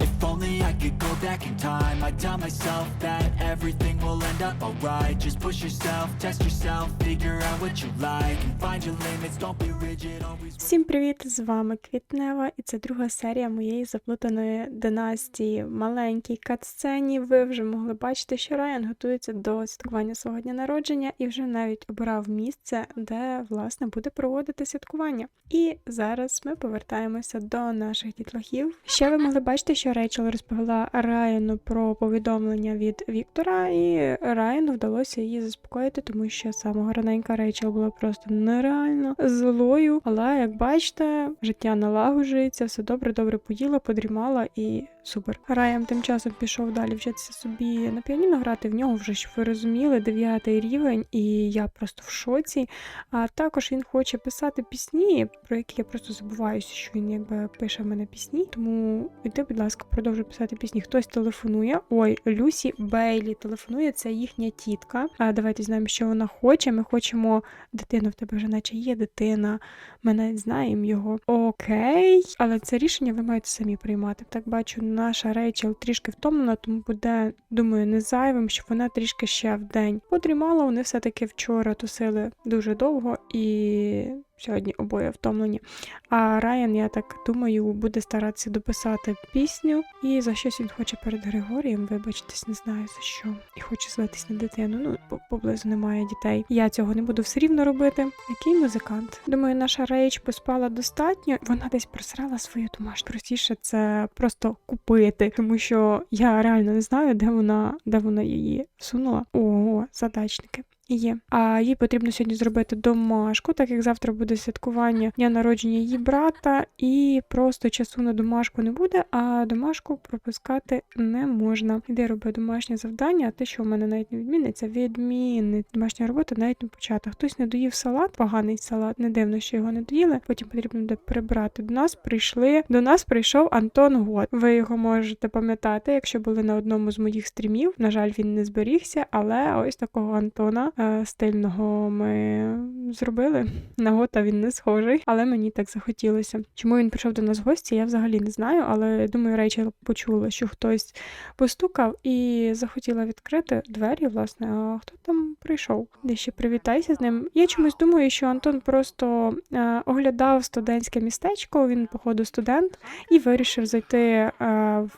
If only I could go back in time I'd tell myself that everything will end up alright Just push yourself, test yourself, figure out what you like And find your limits, don't be rigid, always Всім привіт! З вами Квітнева, і це друга серія моєї заплутаної династії. Маленькій катсцені ви вже могли бачити, що Райан готується до святкування свого дня народження і вже навіть обрав місце, де власне буде проводити святкування. І зараз ми повертаємося до наших дітлахів. Ще ви могли бачити, що Рейчел розповіла Райану про повідомлення від Віктора, і Райану вдалося її заспокоїти, тому що самого раненька Рейчел була просто нереально злою. Але як бачите, життя налагоджується, все добре, добре поїла, подрімала і супер. Райан тим часом пішов далі вчитися собі на піаніно грати. В нього вже щоб ви розуміли, дев'ятий рівень, і я просто в шоці. А також він хоче писати пісні, про які я просто забуваюся, що він якби пише в мене пісні. Тому йди, будь ласка, продовжуй писати пісні. Хтось телефонує. Ой, Люсі Бейлі телефонує, це їхня тітка. А давайте знаємо, що вона хоче. Ми хочемо дитину, в тебе вже наче є дитина. Ми навіть знаємо його. Окей, але це рішення ви маєте самі приймати. Так бачу, наша Рейчел трішки втомлена, тому буде, думаю, не зайвим, щоб вона трішки ще в день подрімала. Вони все-таки вчора тусили дуже довго і. Сьогодні обоє втомлені. А Райан, я так думаю, буде старатися дописати пісню. І за щось він хоче перед Григорієм, вибачтесь, не знаю за що. І хоче злитись на дитину. Ну, по- поблизу немає дітей. Я цього не буду все рівно робити. Який музикант? Думаю, наша Рейч поспала достатньо. Вона десь просрала свою домашню. Простіше це просто купити, тому що я реально не знаю, де вона, де вона її всунула. Ого, задачники. Є. А їй потрібно сьогодні зробити домашку, так як завтра буде святкування дня народження її брата, і просто часу на домашку не буде, а домашку пропускати не можна. Іди роби домашнє завдання, а те, що в мене навіть не відміниться, відмінить домашня робота навіть не почата. Хтось не доїв салат, поганий салат, не дивно, що його не доїли. Потім потрібно буде прибрати. До нас прийшли. До нас прийшов Антон Гот. Ви його можете пам'ятати, якщо були на одному з моїх стрімів. На жаль, він не зберігся, але ось такого Антона стильного ми зробили. На гота він не схожий, але мені так захотілося. Чому він прийшов до нас в гості, я взагалі не знаю, але думаю, Рейчел почула, що хтось постукав і захотіла відкрити двері, власне. А хто там прийшов? Де ще привітайся з ним. Я чомусь думаю, що Антон просто е, оглядав студентське містечко. Він, походу, студент, і вирішив зайти е,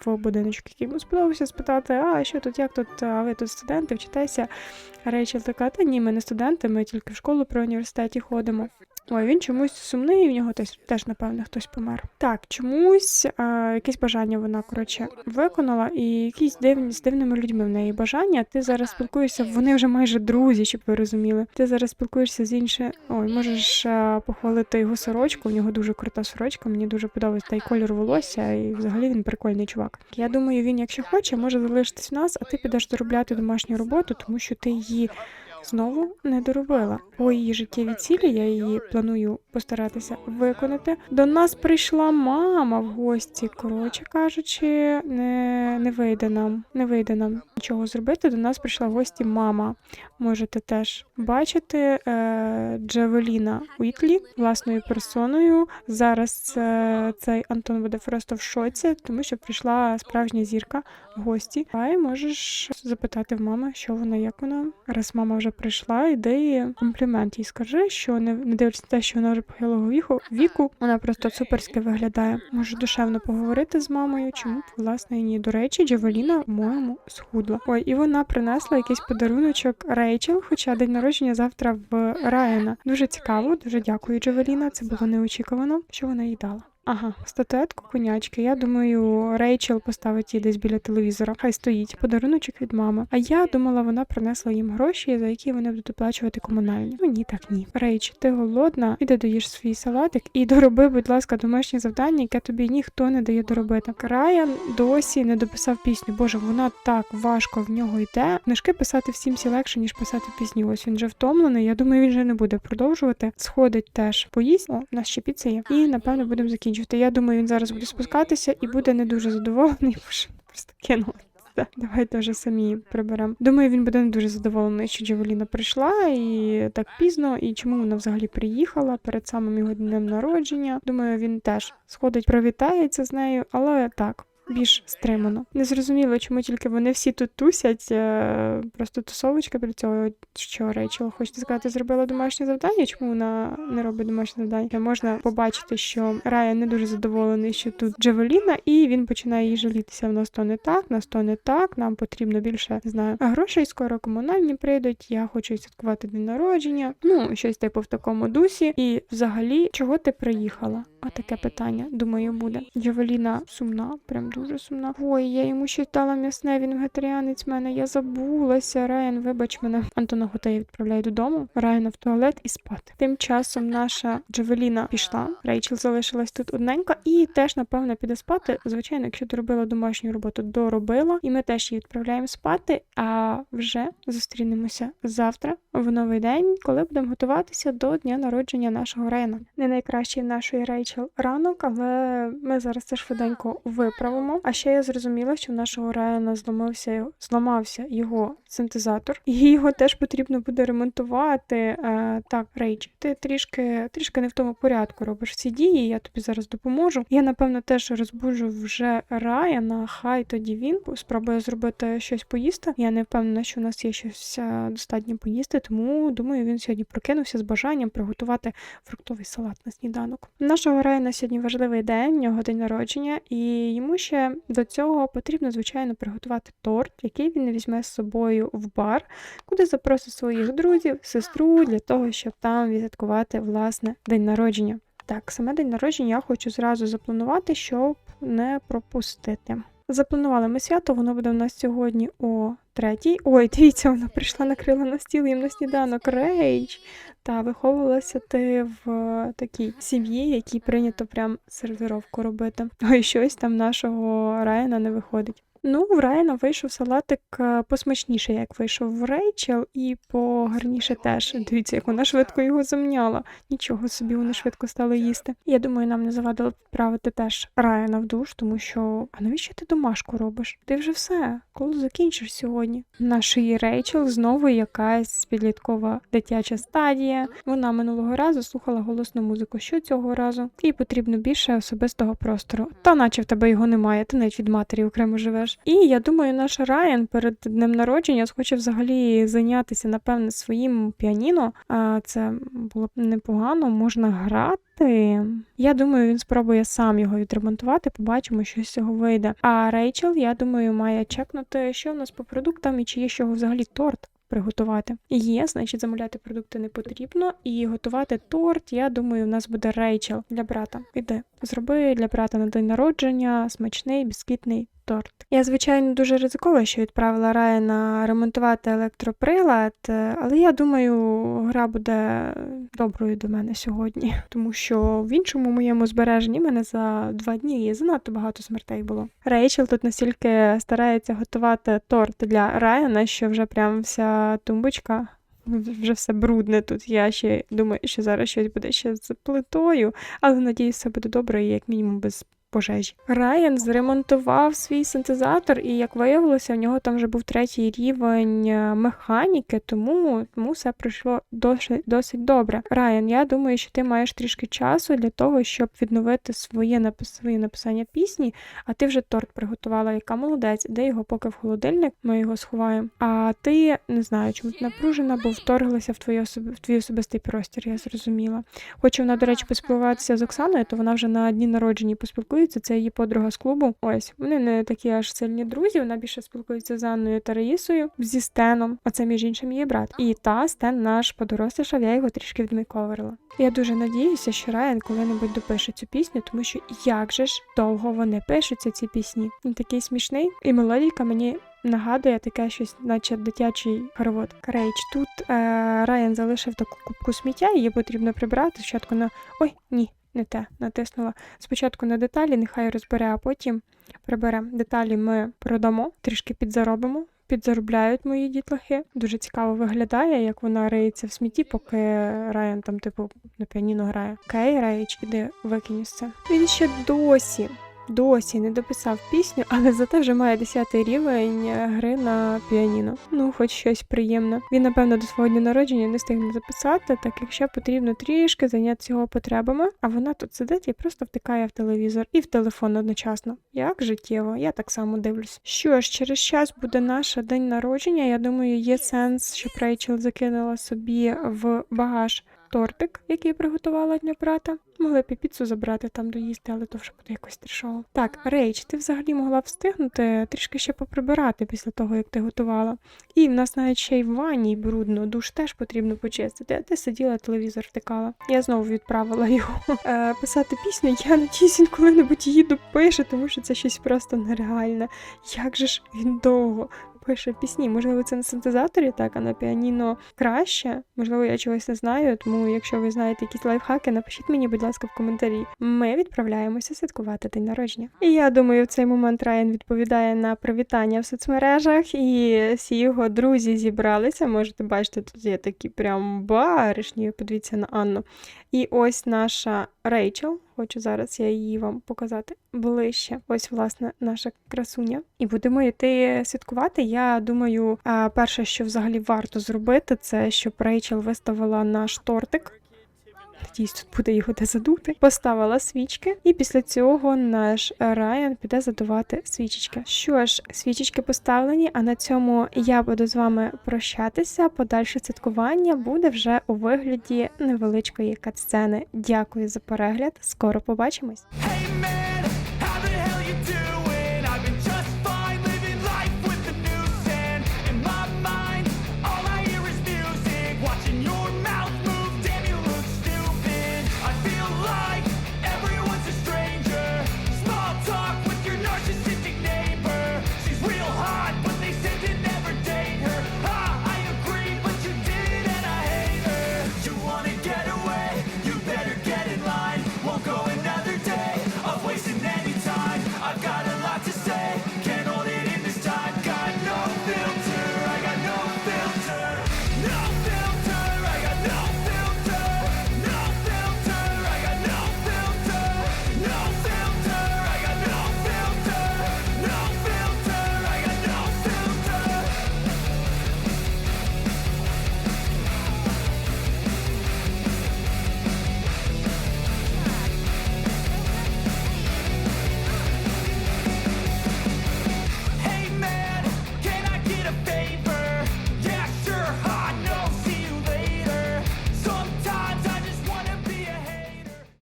в будиночок, який йому сподобався, спитати: а що тут, як тут? А ви тут студенти, вчитеся? Рейчел така, та ні, ми не студенти, ми тільки в школу при університеті ходимо. Ой, він чомусь сумний, в нього теж, теж напевно, хтось помер. Так, чомусь а, якесь бажання вона, коротше, виконала, і якісь дивні з дивними людьми в неї бажання. Ти зараз спілкуєшся, вони вже майже друзі, щоб ви розуміли. Ти зараз спілкуєшся з іншим. Ой, можеш а, похвалити його сорочку. У нього дуже крута сорочка, мені дуже подобається та й колір волосся, і взагалі він прикольний чувак. Я думаю, він, якщо хоче, може залишитись в нас, а ти підеш доробляти домашню роботу, тому що ти її знову не доробила. По її життєвій цілі я її планую постаратися виконати. До нас прийшла мама в гості. Коротше кажучи, не, не вийде нам, не вийде нам нічого зробити. До нас прийшла в гості мама. Можете теж бачити е, Джавеліна Уітлі власною персоною. Зараз е, цей Антон буде просто в шоці, тому що прийшла справжня зірка в гості. А й можеш запитати в мами, що вона, як вона. Раз мама вже прийшла, іди комплімент їй скажи, що не, не дивлячись на те, що вона вже похилого віку, віку, вона просто суперськи виглядає. Можу душевно поговорити з мамою, чому б, власне ні. До речі, Джавеліна, по-моєму, схудла. Ой, і вона принесла якийсь подаруночок Рейчел, хоча день народження завтра в Райана. Дуже цікаво, дуже дякую, Джавеліна. Це було неочікувано, що вона їй дала. Ага, статуетку конячки. Я думаю, Рейчел поставить її десь біля телевізора. Хай стоїть. Подаруночок від мами. А я думала, вона принесла їм гроші, за які вони будуть оплачувати комунальні. Ну ні, так ні. Рейч, ти голодна, іди доїж свій салатик і дороби, будь ласка, домашнє завдання, яке тобі ніхто не дає доробити. Райан досі не дописав пісню. Боже, вона так важко в нього йде. Книжки писати всім всі легше, ніж писати пісні. Ось він вже втомлений. Я думаю, він вже не буде продовжувати. Сходить теж поїсть. О, у нас ще піца є. І напевно будемо закінчувати. Я думаю, він зараз буде спускатися і буде не дуже задоволений. Боже, просто кинула. Давай теж самі приберемо. Думаю, він буде не дуже задоволений, що Джавеліна прийшла і так пізно, і чому вона взагалі приїхала перед самим його днем народження. Думаю, він теж сходить, привітається з нею, але так. Більш стримано. Незрозуміло, чому тільки вони всі тут тусять. е, Просто тусовочка біля цього, що Рейчел, хочете сказати, зробила домашнє завдання. Чому вона не робить домашнє завдання? Можна побачити, що Райан не дуже задоволений, що тут Джавеліна, і він починає їй жалітися. В нас то не так, нас то не так. Нам потрібно більше не знаю грошей. Скоро комунальні прийдуть. Я хочу святкувати день народження. Ну щось типу в такому дусі. І взагалі, чого ти приїхала? А таке питання, думаю, буде. Джавеліна сумна, прям дуже сумна. Ой, я йому ще дала м'ясне, він вегетаріанець мене. Я забулася. Райан, вибач мене. Антона Гутея відправляє додому. Райана в туалет і спати. Тим часом наша Джавеліна пішла. Рейчел залишилась тут одненька і теж, напевно, піде спати. Звичайно, якщо доробила домашню роботу, доробила. І ми теж її відправляємо спати. А вже зустрінемося завтра в новий день, коли будемо готуватися до дня народження нашого Райана. Не найкращий в нашої Рейчел ранок, але ми зараз це швиденько виправимо. А ще я зрозуміла, що в нашого Райана зламався зламався його синтезатор, і його теж потрібно буде ремонтувати. Е, так, Рейч, ти трішки трішки не в тому порядку робиш ці дії. Я тобі зараз допоможу. Я напевно теж розбуджу вже Райана. Хай тоді він спробує зробити щось поїсти. Я не впевнена, що у нас є щось е, достатньо поїсти, тому думаю, він сьогодні прокинувся з бажанням приготувати фруктовий салат на сніданок. Нашого Райана сьогодні важливий день, у нього день народження, і йому ще до цього потрібно, звичайно, приготувати торт, який він візьме з собою в бар, куди запросить своїх друзів, сестру для того, щоб там відсвяткувати власне день народження. Так, саме день народження я хочу зразу запланувати, щоб не пропустити. Запланували ми свято, воно буде у нас сьогодні о третій. Ой, дивіться, вона прийшла, накрила на стіл їм на сніданок. рейдж. Та виховувалася ти в такій сім'ї, якій прийнято прям сервіровку робити. Ой, щось там нашого Райана не виходить. Ну, в Райана вийшов салатик е, посмачніше, як вийшов в Рейчел, і погарніше теж. Дивіться, як вона швидко його замняла. Нічого собі вони швидко стали їсти. Я думаю, нам не завадило відправити теж Райана в душ, тому що а навіщо ти домашку робиш? Ти вже все, коли закінчиш сьогодні. Нашої Рейчел знову якась підліткова дитяча стадія. Вона минулого разу слухала голосну музику. Що цього разу? Їй потрібно більше особистого простору. Та наче в тебе його немає, ти навіть від матері окремо живеш. І я думаю, наш Райан перед днем народження схоче взагалі зайнятися, напевне, своїм піаніно. А це було б непогано, можна грати. Я думаю, він спробує сам його відремонтувати, побачимо, що з цього вийде. А Рейчел, я думаю, має чекнути, що в нас по продуктам і чи є чого взагалі торт. Приготувати є, значить замовляти продукти не потрібно. І готувати торт, я думаю, у нас буде рейчел для брата. Іди, зроби для брата на день народження смачний бісквітний торт. Я, звичайно, дуже ризикова, що відправила Райана ремонтувати електроприлад, е, але я думаю, гра буде доброю до мене сьогодні, тому що в іншому моєму збереженні мене за два дні занадто багато смертей було. Рейчел тут настільки старається готувати торт для Райана, що вже прям вся тумбочка. Вже все брудне тут. Я ще думаю, що зараз щось буде ще з плитою, але надіюсь, все буде добре і як мінімум без пожежі. Райан зремонтував свій синтезатор, і як виявилося, в нього там вже був третій рівень е, механіки, тому, тому все пройшло досить, досить добре. Райан, я думаю, що ти маєш трішки часу для того, щоб відновити своє своє написання пісні, а ти вже торт приготувала, яка молодець, де його поки в холодильник, ми його сховаємо. А ти не знаю, чому ти напружена, бо вторглася в твій, особи, в твій особистий простір, я зрозуміла. Хоче вона, до речі, поспілкуватися з Оксаною, то вона вже на дні народження поспілкується спілкуються. Це її подруга з клубу. Ось вони не такі аж сильні друзі. Вона більше спілкується з Анною та Раїсою зі Стеном. А це між іншим її брат. І та Стен наш подорослішав, я його трішки відмейковерила. Я дуже надіюся, що Райан коли-небудь допише цю пісню, тому що як же ж довго вони пишуться ці пісні. Він такий смішний, і мелодійка мені нагадує таке щось, наче дитячий хоровод. Крейч. Тут е, Райан залишив таку кубку сміття, її потрібно прибрати. Спочатку на. Ой, ні, не те, натиснула. Спочатку на деталі, нехай розбере, а потім прибере. Деталі ми продамо, трішки підзаробимо. Підзаробляють мої дітлахи. Дуже цікаво виглядає, як вона риється в смітті, поки Райан там, типу, на піаніно грає. Окей, Рейч, іди викинь це. Він ще досі досі не дописав пісню, але зате вже має 10 рівень е, гри на піаніно. Ну, хоч щось приємне. Він, напевно, до свого дня народження не встигне записати, так як ще потрібно трішки зайнятися його потребами. А вона тут сидить і просто втикає в телевізор і в телефон одночасно. Як життєво, я так само дивлюсь. Що ж, через час буде наш день народження. Я думаю, є сенс, щоб Рейчел закинула собі в багаж тортик, який приготувала для брата. Могли б і піцу забрати там доїсти, але то вже буде якось трешово. Так, Рейч, ти взагалі могла встигнути трішки ще поприбирати після того, як ти готувала. І в нас навіть ще й в ванні брудно, душ теж потрібно почистити. А ти сиділа, телевізор втикала. Я знову відправила його е, писати пісню. Я надіюсь, він коли-небудь її допише, тому що це щось просто нереальне. Як же ж він довго пише пісні? Можливо, це на синтезаторі, так, а на піаніно краще. Можливо, я чогось не знаю. Тому, якщо ви знаєте якісь лайфхаки, напишіть мені, будь ласка, в коментарі. Ми відправляємося святкувати день народження. І я думаю, в цей момент Райан відповідає на привітання в соцмережах, і всі його друзі зібралися. Можете бачити, тут є такі прям баришні. Подивіться на Анну. І ось наша Рейчел. Хочу зараз я її вам показати ближче. Ось, власне, наша красуня. І будемо йти святкувати. Я думаю, перше, що взагалі варто зробити, це щоб Рейчел виставила наш тортик. Надіюсь, тут буде його де задути. Поставила свічки, і після цього наш Райан піде задувати свічечки. Що ж, свічечки поставлені, а на цьому я буду з вами прощатися. Подальше святкування буде вже у вигляді невеличкої катсцени. Дякую за перегляд. Скоро побачимось.